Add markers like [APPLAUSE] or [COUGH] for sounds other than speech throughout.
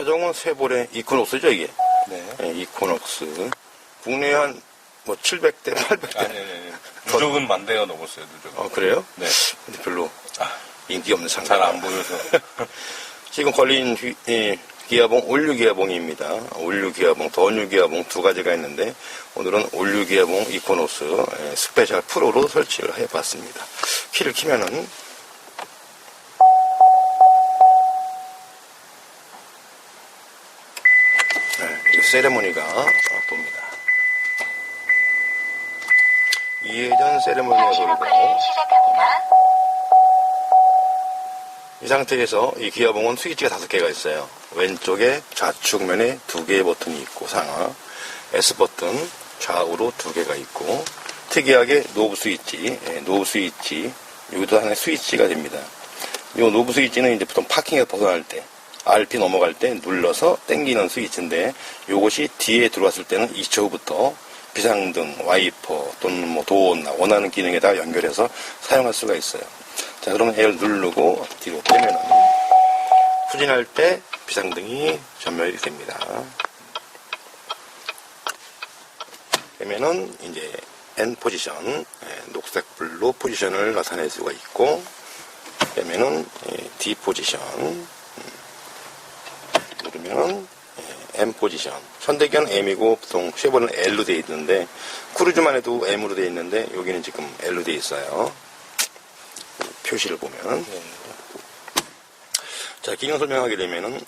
차종은 쉐보레 이코녹스죠, 이게. 네. 예, 이코녹스. 국내에 한, 뭐, 700대, 800대. 아니, 아니, 아니. 누적은 만 대가 넘었어요, 누적. 어, 그래요? 네. 근데 별로 아, 인기 없는 상품. 잘안 보여서. [LAUGHS] 지금 걸린 휘- 이 기아봉 올류 기아봉입니다. 올류 기아봉, 더뉴 기아봉 두 가지가 있는데 오늘은 올류 기아봉 이코노스 예, 스페셜 프로로 설치를 해봤습니다. 키를 키면은 세레모니가 봅니다. 이회전 세레모니가 돌고. 이 상태에서 이 기어봉은 스위치가 다섯 개가 있어요. 왼쪽에 좌측면에 두 개의 버튼이 있고 상하, S 버튼 좌우로 두 개가 있고 특이하게 노브 스위치, 예, 노브 스위치 여기도 하나의 스위치가 됩니다. 이 노브 스위치는 이제 보통 파킹에서 벗어날 때 RP 넘어갈 때 눌러서 당기는 스위치인데 이것이 뒤에 들어왔을 때는 2초 후부터 비상등, 와이퍼 또는 뭐 도어 원하는 기능에다 연결해서 사용할 수가 있어요. 자, 그러면 L 누르고 뒤로 빼면은 후진할 때 비상등이 전멸이 됩니다. 빼면은 이제 N 포지션, 예, 녹색 불로 포지션을 나타낼 수가 있고 빼면은 예, D 포지션 예, M 포지션. 현대기아는 M이고 보통 쉐보는 L로 되어 있는데 크루즈만 해도 M으로 되어 있는데 여기는 지금 L로 되어 있어요. 표시를 보면 자 기능 설명하게 되면은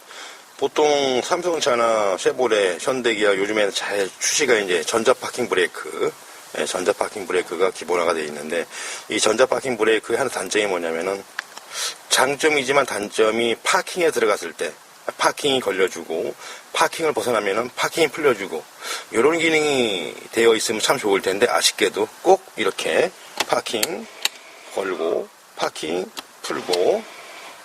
보통 삼성차나 쉐보레, 현대기아 요즘에는 잘 출시가 이제 전자 파킹 브레이크 예, 전자 파킹 브레이크가 기본화가 되어 있는데 이 전자 파킹 브레이크의 한 단점이 뭐냐면은 장점이지만 단점이 파킹에 들어갔을 때 파킹이 걸려주고 파킹을 벗어나면은 파킹이 풀려주고 이런 기능이 되어 있으면 참 좋을 텐데 아쉽게도 꼭 이렇게 파킹 걸고 파킹 풀고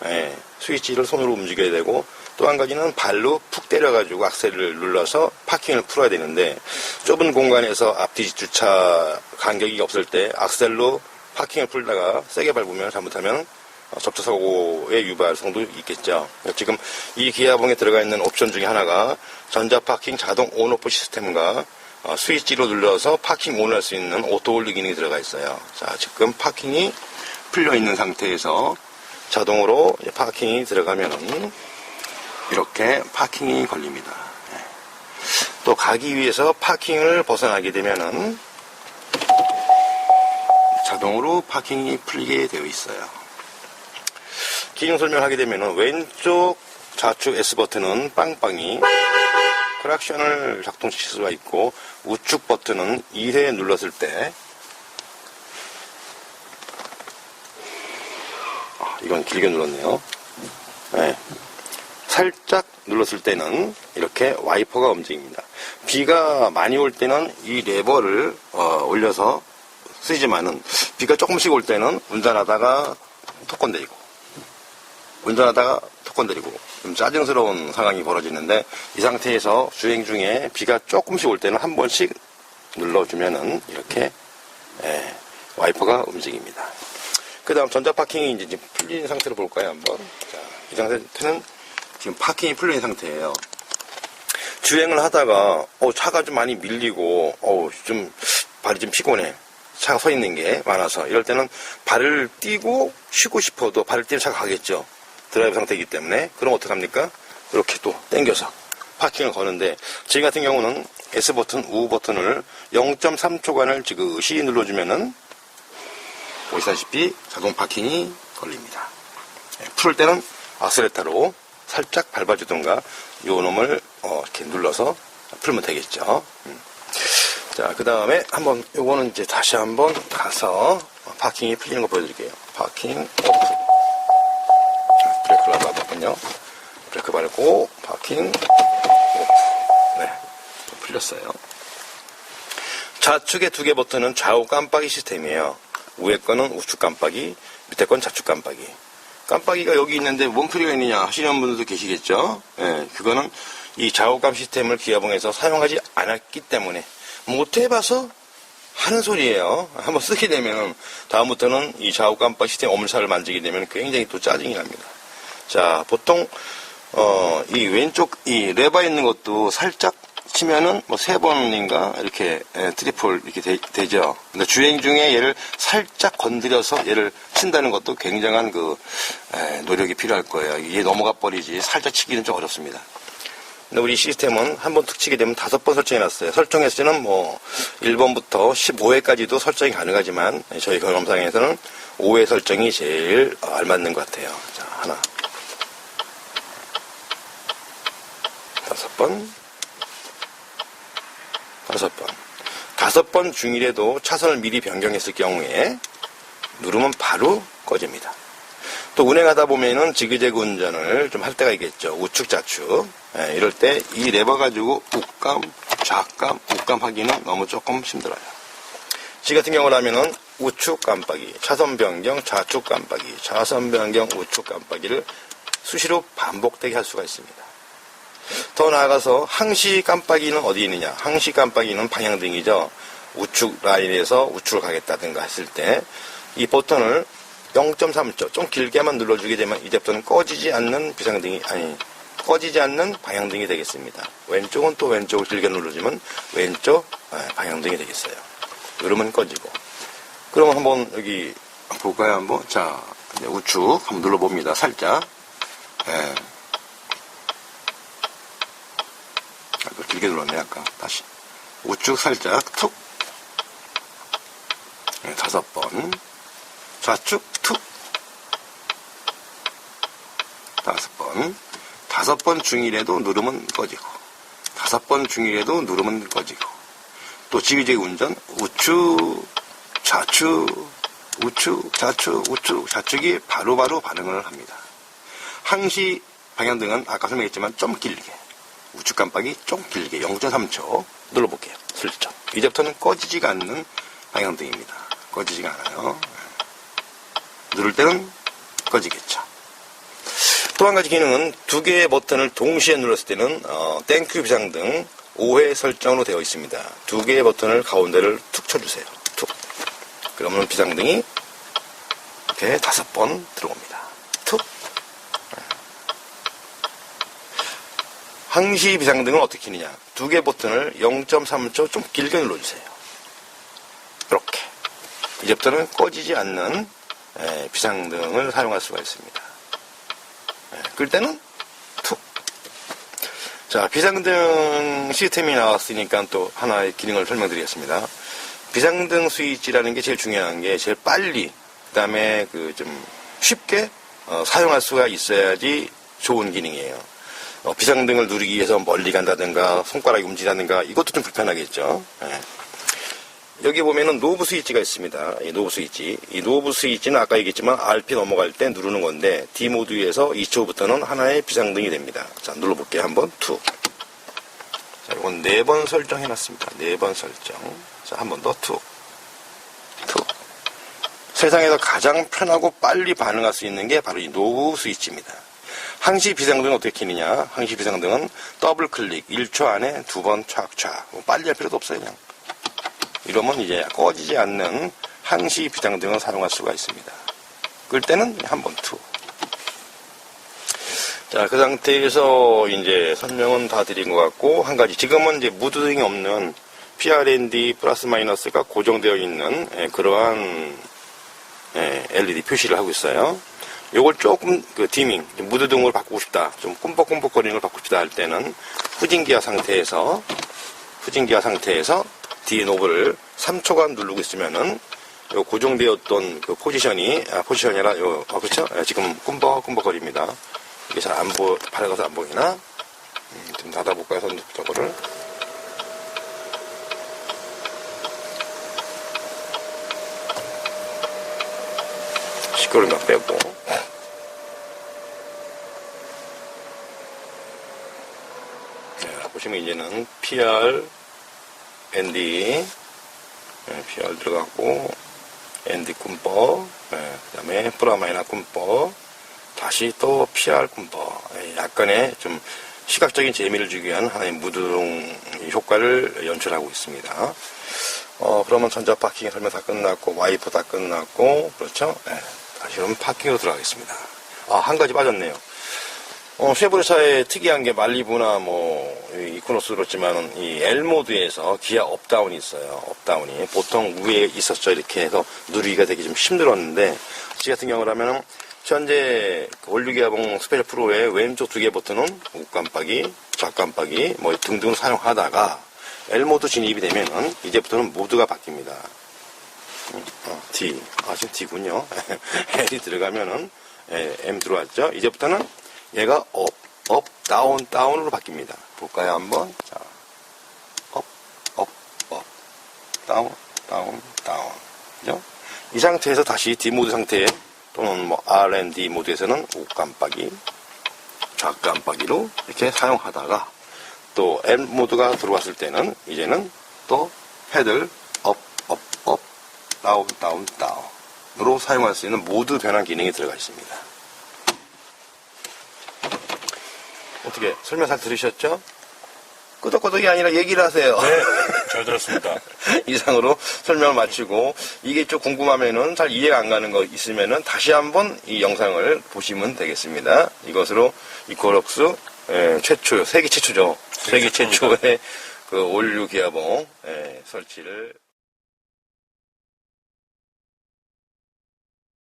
예, 스위치를 손으로 움직여야 되고 또 한 가지는 발로 푹 때려가지고 악셀을 눌러서 파킹을 풀어야 되는데 좁은 공간에서 앞뒤 주차 간격이 없을 때 악셀로 파킹을 풀다가 세게 밟으면 잘못하면 어, 접촉사고의 유발 성도 있겠죠. 지금 이 기아봉에 들어가 있는 옵션 중에 하나가 전자 파킹 자동 온오프 시스템과 어, 스위치로 눌러서 파킹 온할 수 있는 오토 홀드 기능이 들어가 있어요. 자, 지금 파킹이 풀려 있는 상태에서 자동으로 파킹이 들어가면은 이렇게 파킹이 걸립니다. 예. 또 가기 위해서 파킹을 벗어나게 되면은 자동으로 파킹이 풀리게 되어 있어요. 기능 설명하게 되면은 왼쪽 좌측 S 버튼은 빵빵이 크락션을 작동시킬 수가 있고 우측 버튼은 2회 눌렀을 때 아, 이건 길게 눌렀네요. 네. 살짝 눌렀을 때는 이렇게 와이퍼가 움직입니다. 비가 많이 올 때는 이 레버를 어, 올려서 쓰지만은 비가 조금씩 올 때는 운전하다가 턱 건드리고 운전하다가 턱 건드리고 좀 짜증스러운 상황이 벌어지는데 이 상태에서 주행 중에 비가 조금씩 올 때는 한 번씩 눌러주면은 이렇게 예, 와이퍼가 움직입니다. 그 다음 전자 파킹이 이제 풀린 상태로 볼까요, 한번? 자, 이 상태는 지금 파킹이 풀린 상태예요. 주행을 하다가, 어, 차가 좀 많이 밀리고, 어, 좀, 발이 좀 피곤해. 차가 서 있는 게 많아서. 이럴 때는 발을 띄고 쉬고 싶어도 발을 띄면 차가 가겠죠. 드라이브 상태이기 때문에. 그럼 어떡합니까? 이렇게 또 당겨서 파킹을 거는데, 지금 같은 경우는 S 버튼, U 버튼을 0.3초간을 지그시 눌러주면은 보시다시피 자동 파킹이 걸립니다. 예, 풀 때는 아스레타로 살짝 밟아주던가 요 놈을 어, 이렇게 눌러서 풀면 되겠죠. 음. 자, 그 다음에 한번 요거는 이제 다시 한번 가서 파킹이 풀리는 거 보여드릴게요. 파킹 오프. 밟았군요. 브레이크 밟고 파킹. 네, 풀렸어요. 좌측에 두 개 버튼은 좌우 깜빡이 시스템이에요. 위에 거는 우측 깜빡이, 밑에 건 좌측 깜빡이. 깜빡이가 여기 있는데 뭔 필요가 있느냐 하시는 분들도 계시겠죠? 예, 그거는 이 좌우감 시스템을 기아봉에서 사용하지 않았기 때문에 못 해봐서 하는 소리예요. [LAUGHS] 한번 쓰게 되면 다음부터는 이 좌우 깜빡 시스템 엄살을 만지게 되면 굉장히 또 짜증이 납니다. 자, 보통 어, 이 왼쪽, 이 레버 있는 것도 살짝 치면은 뭐 세 번인가 이렇게 예, 트리플 이렇게 되, 죠 근데 주행 중에 얘를 살짝 건드려서 얘를 친다는 것도 굉장한 그 예, 노력이 필요할 거예요. 이게 넘어가 버리지 살짝 치기는 좀 어렵습니다. 근데 우리 시스템은 한번툭 치게 되면 다섯 번 설정해 놨어요. 설정했을 때는 뭐 1번부터 15회까지도 설정이 가능하지만 저희 경험상에서는 5회 설정이 제일 알맞는 것 같아요. 자, 하나. 다섯 번. 다섯 번. 다섯 번 중이라도 차선을 미리 변경했을 경우에 누르면 바로 꺼집니다. 또 운행하다 보면은 지그재그 운전을 좀 할 때가 있겠죠. 우측 좌측. 예, 이럴 때 이 레버 가지고 우감, 좌감, 우감 하기는 너무 조금 힘들어요. 지 같은 경우라면은 우측 깜빡이, 차선 변경, 좌측 깜빡이, 차선 변경, 우측 깜빡이를 수시로 반복되게 할 수가 있습니다. 더 나아가서 항시 깜빡이는 어디 있느냐? 항시 깜빡이는 방향등이죠. 우측 라인에서 우측을 가겠다든가 했을 때 이 버튼을 0.3초 좀 길게만 눌러주게 되면 이제부터는 꺼지지 않는 비상등이 아니 꺼지지 않는 방향등이 되겠습니다. 왼쪽은 또 왼쪽을 길게 누르지만 왼쪽 아, 방향등이 되겠어요. 누르면 꺼지고. 그러면 한번 여기 볼까요? 한번 자 우측 한번 눌러봅니다. 살짝. 예. 아, 이거 길게 눌렀네 아까 다시. 우측 살짝 툭. 네, 다섯 번. 좌측 툭. 다섯 번. 다섯 번 중이라도 누르면 꺼지고. 다섯 번 중이라도 누르면 꺼지고. 또 지그재그 운전 우측 좌측 우측 좌측 우측 좌측이 바로바로 반응을 합니다. 항시 방향등은 아까 설명했지만 좀 길게 우측 깜빡이 좀 길게 0.3초 눌러볼게요. 슬쩍. 이제부터는 꺼지지가 않는 방향등입니다. 꺼지지가 않아요. 누를 때는 꺼지겠죠. 또 한 가지 기능은 두 개의 버튼을 동시에 눌렀을 때는 어, 땡큐 비상 등 5회 설정으로 되어 있습니다. 두 개의 버튼을 가운데를 툭 쳐주세요. 툭. 그러면 비상등이 이렇게 다섯 번 들어옵니다. 항시 비상등은 어떻게 키느냐. 두 개 버튼을 0.3초 좀 길게 눌러주세요. 이렇게. 이제부터는 꺼지지 않는 에, 비상등을 사용할 수가 있습니다. 에, 끌 때는 툭. 자, 비상등 시스템이 나왔으니까 또 하나의 기능을 설명드리겠습니다. 비상등 스위치라는 게 제일 중요한 게 제일 빨리, 그 다음에 그 좀 쉽게 어, 사용할 수가 있어야지 좋은 기능이에요. 어, 비상 등을 누르기 위해서 멀리 간다든가 손가락이 움직인다든가 이것도 좀 불편하겠죠. 예. 여기 보면은 노브 스위치가 있습니다. 이 노브 스위치. 이 노브 스위치는 아까 얘기했지만 RP 넘어갈 때 누르는 건데 D 모드에서 2초부터는 하나의 비상등이 됩니다. 자 눌러볼게요. 한번 투. 자 이건 네 번 설정해놨습니다. 네 번 설정. 자 한 번 더 투. 투. 세상에서 가장 편하고 빨리 반응할 수 있는 게 바로 이 노브 스위치입니다. 항시 비상등은 어떻게 켜느냐? 항시 비상등은 더블 클릭 1초 안에 두 번 촥촥. 뭐 빨리 할 필요도 없어요, 그냥. 이러면 이제 꺼지지 않는 항시 비상등을 사용할 수가 있습니다. 끌 때는 한 번 투. 자, 그 상태에서 이제 설명은 다 드린 것 같고, 한 가지. 지금은 이제 무드등이 없는 PRND 플러스 마이너스가 고정되어 있는 예, 그러한 예, LED 표시를 하고 있어요. 요걸 조금 그 디밍, 무드등으로 바꾸고 싶다, 좀 꿈벅꿈벅거리는 걸 바꾸고 싶다 할 때는 후진기어 상태에서 후진기어 상태에서 D 노브를 3초간 누르고 있으면은 요 고정되었던 그 포지션이 아 포지션이 아니라 요 아, 그렇죠? 예, 지금 꿈벅꿈벅거립니다. 이게 잘 안 보, 밝아서 안 보이나? 음, 좀 닫아볼까요, 선저거를 시끄러우면 빼고. 네, 보시면 이제는 PR, ND, 네, PR 들어갔고, ND 군법, 네, 그 다음에 프라마이나 군법, 다시 또 PR 군법. 네, 약간의 좀 시각적인 재미를 주기 위한 하나의 무드동 효과를 연출하고 있습니다. 어, 그러면 전자 파킹 설명 다 끝났고, 와이퍼 다 끝났고, 그렇죠? 네, 다시 그럼 파킹으로 들어가겠습니다. 아, 한 가지 빠졌네요. 어, 쉐보레차의 특이한 게 말리부나 뭐, 이 이코노스 그렇지만은 이 L 모드에서 기아 업다운이 있어요. 업다운이. 보통 위에 있었죠. 이렇게 해서 누르기가 되게 좀 힘들었는데, 지 같은 경우라면은 현재 그 올류기아봉 스페셜 프로의 왼쪽 두 개 버튼은 우깜빡이, 좌깜빡이 뭐 등등 사용하다가 L 모드 진입이 되면은 이제부터는 모드가 바뀝니다. 음, 어, D. 아, 지금 D군요. [LAUGHS] L이 들어가면은, 예, M 들어왔죠. 이제부터는 얘가 업, 업, 다운, 다운으로 바뀝니다. 볼까요, 한번? 자, 업, 업, 업, 다운, 다운, 다운. 그죠? 이 상태에서 다시 D 모드 상태 또는 뭐 R&D 모드에서는 우깜빡이, 좌깜빡이로 이렇게 사용하다가 또 M 모드가 들어왔을 때는 이제는 또 패들 업, 업, 업, 다운, 다운, 다운으로 사용할 수 있는 모드 변환 기능이 들어가 있습니다. 어떻게 설명 잘 들으셨죠? 끄덕끄덕이 아니라 얘기를 하세요. 네, [LAUGHS] 잘 들었습니다. 이상으로 설명을 마치고 이게 좀 궁금하면은 잘 이해가 안 가는 거 있으면은 다시 한번 이 영상을 보시면 되겠습니다. 이것으로 이코럭스 예, 최초 세계 최초죠. 세계. 최초의 그 올류 기아봉 예, 설치를